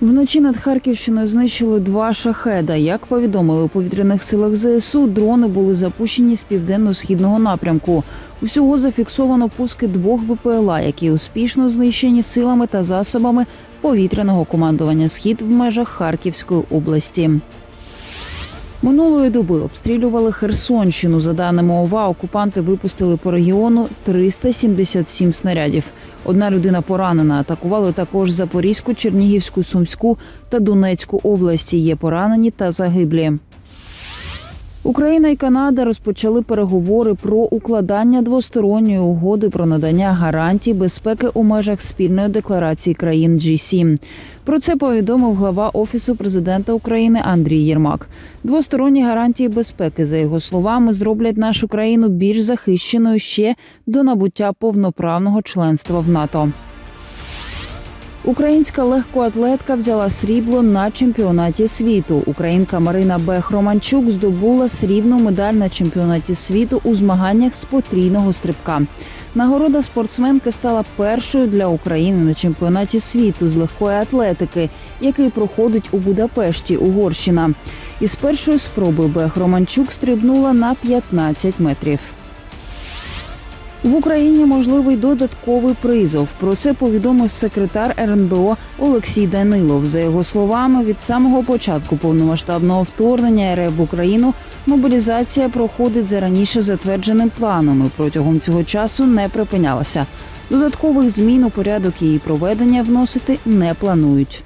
Вночі над Харківщиною знищили два шахеда. Як повідомили у повітряних силах ЗСУ, дрони були запущені з південно-східного напрямку. Усього зафіксовано пуски двох БПЛА, які успішно знищені силами та засобами повітряного командування Схід в межах Харківської області. Минулої доби обстрілювали Херсонщину. За даними ОВА, окупанти випустили по регіону 377 снарядів. Одна людина поранена. Атакували також Запорізьку, Чернігівську, Сумську та Донецьку області. Є поранені та загиблі. Україна і Канада розпочали переговори про укладання двосторонньої угоди про надання гарантій безпеки у межах спільної декларації країн G7. Про це повідомив глава офісу президента України Андрій Єрмак. Двосторонні гарантії безпеки, за його словами, зроблять нашу країну більш захищеною ще до набуття повноправного членства в НАТО. Українська легкоатлетка взяла срібло на чемпіонаті світу. Українка Марина Бех Романчук здобула срібну медаль на чемпіонаті світу у змаганнях з потрійного стрибка. Нагорода спортсменки стала першою для України на чемпіонаті світу з легкої атлетики, який проходить у Будапешті, Угорщина. Із першої спроби Бех Романчук стрибнула на 15 метрів. В Україні можливий додатковий призов. Про це повідомив секретар РНБО Олексій Данилов. За його словами, від самого початку повномасштабного вторгнення РФ в Україну мобілізація проходить за раніше затвердженим планом і протягом цього часу не припинялася. Додаткових змін у порядок її проведення вносити не планують.